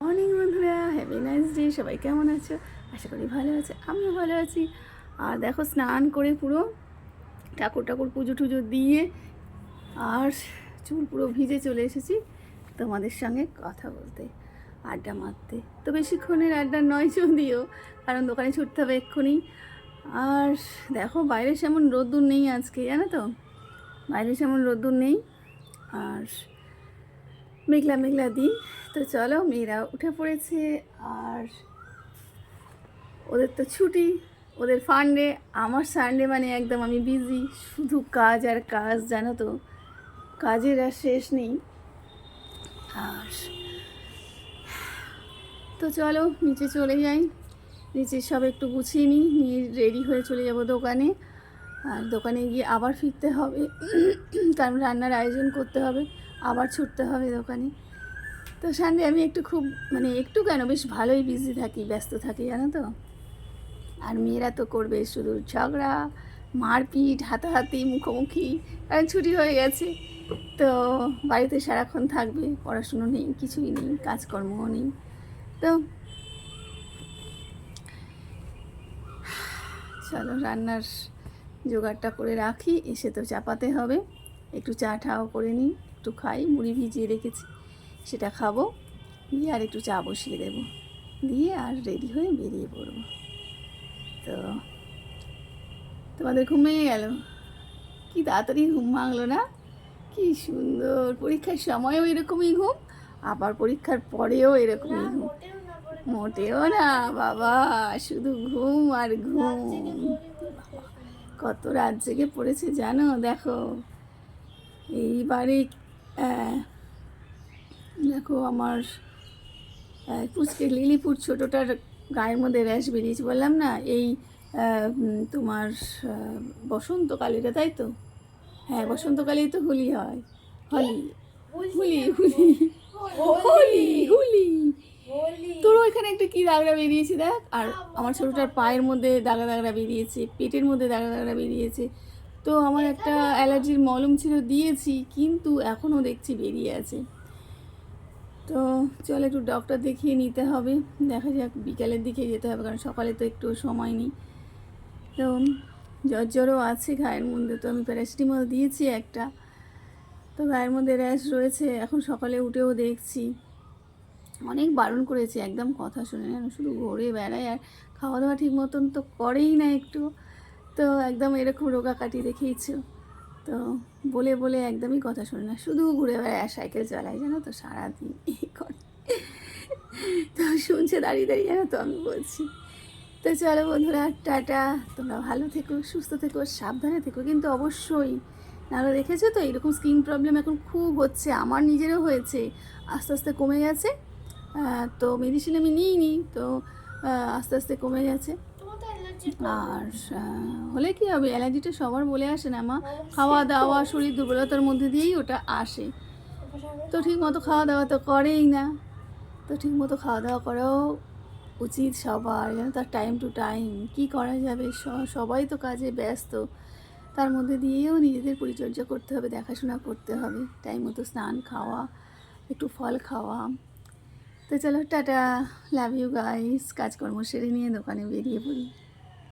Morning বন্ধুরা happy nice day সবাই কেমন আছো? আশা করি ভালো আছে, আমিও ভালো আছি। আর দেখো, স্নান করে পুরো ঠাকুর ঠাকুর পুজো টুজো দিয়ে আর চুল পুরো ভিজে চলে এসেছি তোমাদের সঙ্গে কথা বলতে, আড্ডা মারতে। তো বেশিক্ষণের আড্ডা নয় যদিও, কারণ দোকানে ছুটতে হবে এক্ষুনি। আর দেখো, বাইরে সেমন রোদ্দুর নেই আজকে, জানো তো? বাইরে সেমন রোদ্দুর নেই। আর মেঘলা মেঘলা দিন। তো চলো, মেয়েরা উঠে পড়েছে আর ওদের তো ছুটি, ওদের ফান্ডে আমার সানডে মানে একদম আমি বিজি শুধু কাজ আর কাজ, জানো তো? কাজের আর শেষ নেই। আর তো চলো, নিচে চলে যাই। নিচে সব একটু গুছিয়ে নিই, নিয়ে রেডি হয়ে চলে যাব দোকানে। আর দোকানে গিয়ে আবার ফিরতে হবে। কারণ রান্নার আয়োজন করতে হবে। আবার ছুটতে হবে দোকানে। তো সানডে আমি একটু খুব মানে একটু কেন, বেশ ভালোই বিজি থাকি, ব্যস্ত থাকি, জানো তো। আর মেয়েরা তো করবে শুধু ঝগড়া, মারপিট, হাতাহাতি, মুখোমুখি, কারণ ছুটি হয়ে গেছে। তো বাড়িতে সারাক্ষণ থাকবে, পড়াশুনো নেই, কিছুই নেই, কাজকর্মও নেই। তো চলো রান্নার জোগাড়টা করে রাখি, এসে তো চাপাতে হবে। একটু চা ঠাও করে নিই। একটু খাই মুড়ি ভিজিয়ে রেখেছি। সেটা খাব দিয়ে আর একটু চা বসিয়ে দেবো। দিয়ে আর রেডি হয়ে বেরিয়ে পড়ব। তো তোমাদের ঘুমিয়ে গেল? কি তাড়াতাড়ি ঘুম ভাঙলো না? কি সুন্দর পরীক্ষার সময়ও এরকমই ঘুম আবার পরীক্ষার পরেও এরকমই ঘুম। মোটেও না বাবা শুধু ঘুম আর ঘুম। কত রাত জেগে পড়েছে জানো দেখো। এইবারে দেখো আমার পুচকে লিলিপুর ছোটোটার গায়ের মধ্যে র্যাশ বেরিয়েছে বললাম না? এই তোমার বসন্তকালীটা, তাই তো? হ্যাঁ বসন্তকালেই তো হোলি হয়। হলি, হুলি হুলি, হোলি, হুলি। তোরও এখানে একটা কি দাগড়া বেরিয়েছে দেখ? আর আমার ছোটোটার পায়ের মধ্যে দাগা দাগড়া বেরিয়েছে, পেটের মধ্যে দাগা দাগড়া বেরিয়েছে। তো আমার একটা অ্যালার্জির মলম ছিল, দিয়েছি, কিন্তু এখনও দেখছি বেরিয়ে আছে। তো চল একটু ডক্টর দেখিয়ে নিতে হবে, দেখা যাক বিকালের দিকে যেতে হবে, কারণ সকালে তো একটু সময় নেই। তো জ্বর জ্বরও আছে গায়ের মধ্যে তো আমি প্যারাসিটামল দিয়েছি একটা। তো গায়ের মধ্যে র্যাশ রয়েছে, এখন সকালে উঠেও দেখছি। অনেক বারণ করেছে, একদম কথা শুনে না, শুধু ঘুরে বেড়ায় আর খাওয়া দাওয়া ঠিক মতন তো করেই না একটু। তো একদম এরকম রোগা কাটি রেখেইছো তো বলে বলে একদমই কথা শোনে না। শুধু ঘুরে বেড়ায় সাইকেল চালায়, জানো তো, সারাদিন এই করে। তো শুনছে, দাঁড়িয়ে দাঁড়িয়ে, জানো তো আমি বলছি। তো চলো বন্ধুরা, টাটা। তোমরা ভালো থেকো, সুস্থ থেকো, সাবধানে থেকো। কিন্তু অবশ্যই, নাহলে দেখেছ তো, এরকম স্কিন প্রবলেম এখন খুব হচ্ছে। আমার নিজেরও হয়েছে। আস্তে আস্তে কমে গেছে। তো মেডিসিন আমি নিইনি। তো আস্তে আস্তে কমে গেছে। আর হলে কি হবে? অ্যালার্জিটা সবার বলে আসে না মা। খাওয়া দাওয়া শরীর দুর্বলতার মধ্যে দিয়েই ওটা আসে। তো ঠিক মতো খাওয়া দাওয়া তো করেই না। তো ঠিক মতো খাওয়া দাওয়া করাও উচিত সবার। যেন তার টাইম টু টাইম কি করা যাবে? সবাই তো কাজে ব্যস্ত। তার মধ্যে দিয়েও নিজেদের পরিচর্যা করতে হবে, দেখাশোনা করতে হবে। টাইম মতো স্নান খাওয়া, একটু ফল খাওয়া। তো চলো, টাটা। লাভ ইউ গাইস কাজকর্ম সেরে নিয়ে দোকানে বেরিয়ে পড়ি।